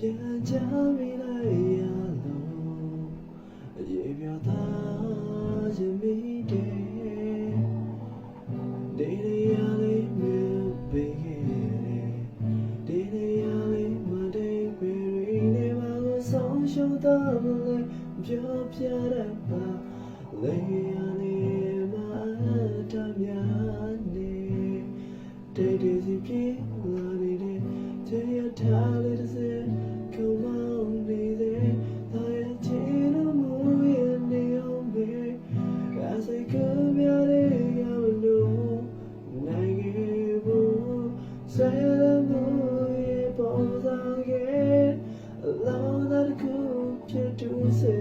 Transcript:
ပြန်ချမိလိုက်ရလို့အရေးပြတာရင်မိတယ်ဒေလီယာလေးမြို့ပေးခဲ့တယ်ဒေလီယာလေးမတိတ်ပေရီနေမှာကိုဆုံးရှုံးတော့မလဲပြောပြရပါလေယာလေးမအတမ်းများနေဒေဒေစီပြေလာနေတဲ့ Tell your time. Sailor moon, you're born again. Alone, I could get to say.